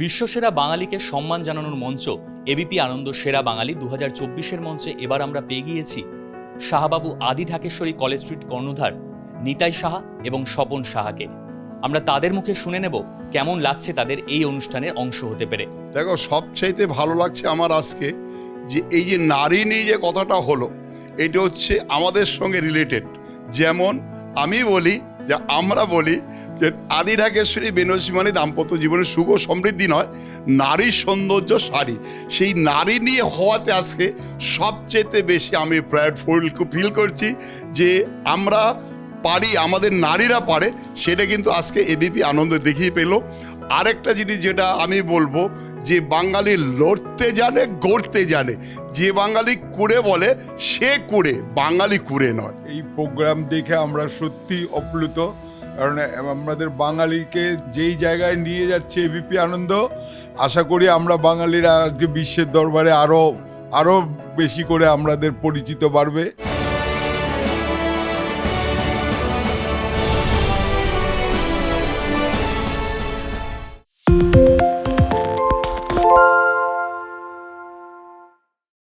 বিশ্বসেরা বাঙালিকে সম্মান জানানোর মঞ্চ, এবিপি আনন্দ সেরা বাঙালি দু হাজার মঞ্চে এবার আমরা পেয়ে গিয়েছি। শাহবাবু আদি ঢাকেশ্বরী কলেজ স্ট্রিট কর্ণধার, নিতাই সাহা এবং স্বপন সাহাকে। আমরা তাদের মুখে শুনে নেব কেমন লাগছে তাদের এই অনুষ্ঠানের অংশ হতে পেরে। দেখো, সবচাইতে ভালো লাগছে আমার আজকে যে এই যে নারী নিয়ে যে কথাটা হলো, এটা হচ্ছে আমাদের সঙ্গে রিলেটেড যেমন আমি বলি যে আমরা বলি যে আদি ঢাকেশ্বরী বেনসী মানে দাম্পত্য জীবনের সুখ সমৃদ্ধি নয়, নারী সৌন্দর্য শাড়ি। সেই নারী নিয়ে হওয়াতে আজকে সবচেয়ে বেশি আমি প্রায় ফিল করছি যে আমরা পারি, আমাদের নারীরা পারে, সেটা কিন্তু আজকে এবিপি আনন্দ দেখিয়ে পেল। আরেকটা জিনিস যেটা আমি বলব, যে বাঙালি লড়তে জানে, গড়তে জানে। যে বাঙালি কুড়ে বলে, সে কুড়ে, বাঙালি কুড়ে নয়। এই প্রোগ্রাম দেখে আমরা সত্যি অপ্লুত, কারণ আমাদের বাঙালিকে যেই জায়গায় নিয়ে যাচ্ছে এবিপি আনন্দ, আশা করি আমরা বাঙালিরা আজকে বিশ্বের দরবারে আরও আরও বেশি করে আমাদের পরিচিত বাড়বে।